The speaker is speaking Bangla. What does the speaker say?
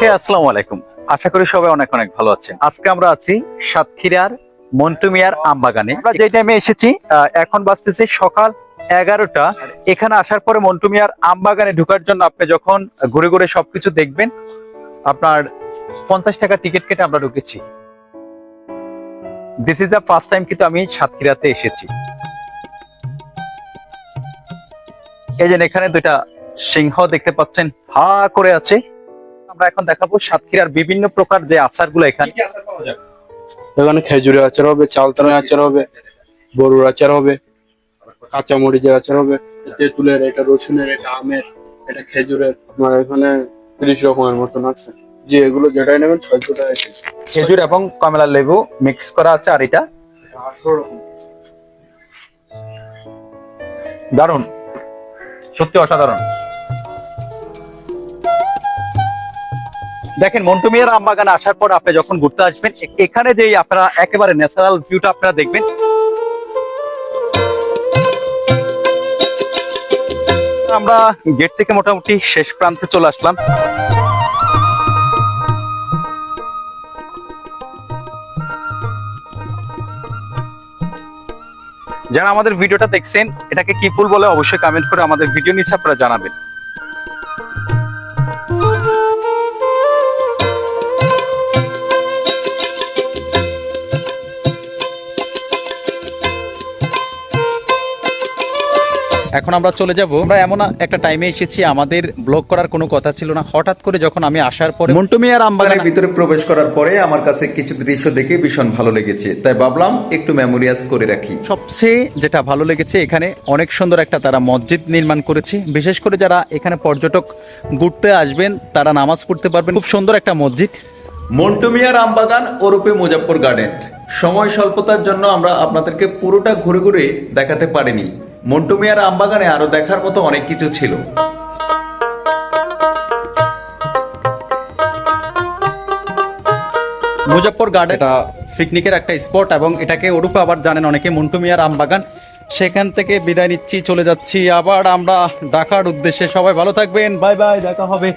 হে আসসালামু আলাইকুম। আশা করি সবাই অনেক অনেক ভালো আছেন। আজকে আমরা আছি সাতক্ষীরার মন্টুমিয়ার আমবাগানে। আমরা যে টাইমে এসেছি এখন বাজতেছে সকাল এগারোটা। এখানে আসার পরে মন্টুমিয়ার আমবাগানে ঢোকার জন্য আপনি যখন ঘুরে ঘুরে সবকিছু দেখবেন আপনার পঞ্চাশ টাকা টিকিট কেটে আমরা ঢুকেছি। This is the first time কিন্তু আমি সাতক্ষীরাতে এসেছি। এই যে এখানে দুইটা সিংহ দেখতে পাচ্ছেন হা করে আছে। আমরা এখন দেখাবো সাতক্ষীরার বিভিন্ন প্রকার যে আচারগুলো এখানে। এখানে খেজুরের আচার হবে চালতানের আচার হবে গরুর আচার হবে কাঁচা মরিচের আচার হবে তেঁতুলের এটা রসুনের এটা আমের এটা খেজুরের। আপনার এখানে তিরিশ রকমের মতন আছে। যে এগুলো যেটাই নেবেন ছয়শো টাকা খেজুর এবং কমলা লেবু মিক্স করা আছে আর এটা। দারুণ। সত্যি অসাধারণ। দেখেন মন্টুমিয়ার আমবাগানে আসার পর আপনি যখন ঘুরতে আসবেন এখানে যে আপনারা একেবারে ন্যাচারাল ভিউটা আপনারা দেখবেন, আমরা গেট থেকে মোটামুটি শেষ প্রান্তে চলে আসলাম। যারা আমাদের ভিডিওটা দেখছেন, এটাকে কি ফুল বলে অবশ্যই কমেন্ট করে আমাদের ভিডিও নিচে আপনারা জানাবেন। এখন আমরা চলে যাব। আমরা এমন একটা টাইমে এসেছি আমাদের ব্লগ করার কোনো কথা ছিল না। হঠাৎ করে যখন আমি আসার পরে মন্টুমিয়ার আমবাগানের ভিতরে প্রবেশ করার পরে আমার কাছে কিছু দৃশ্য দেখে ভীষণ ভালো লেগেছে। তাই ভাবলাম একটু মেমোরিয়াস করে রাখি। সবচেয়ে যেটা ভালো লেগেছে এখানে অনেক সুন্দর একটা তারা মসজিদ নির্মাণ করেছে। বিশেষ করে যারা এখানে পর্যটক ঘুরতে আসবেন তারা নামাজ পড়তে পারবেন। খুব সুন্দর একটা মসজিদ। মন্টুমিয়ার আমবাগান ওরূপে মুজাফর গার্ডেন। সময় স্বল্পতার জন্য আমরা আপনাদেরকে পুরোটা ঘুরে ঘুরে দেখাতে পারিনি। মন্টুমিয়ার আমবাগানে আরও দেখার মতো অনেক কিছু ছিল। মুজাফর গার্ডেন এটা পিকনিকের একটা স্পট এবং এটাকে ওরূপে আবার জানেন অনেকে মন্টু মিয়ার আমবাগান। সেখান থেকে বিদায় নিচ্ছি চলে যাচ্ছি। আবার আমরা ডাকার উদ্দেশ্যে। সবাই ভালো থাকবেন। বাই বাই দেখা হবে।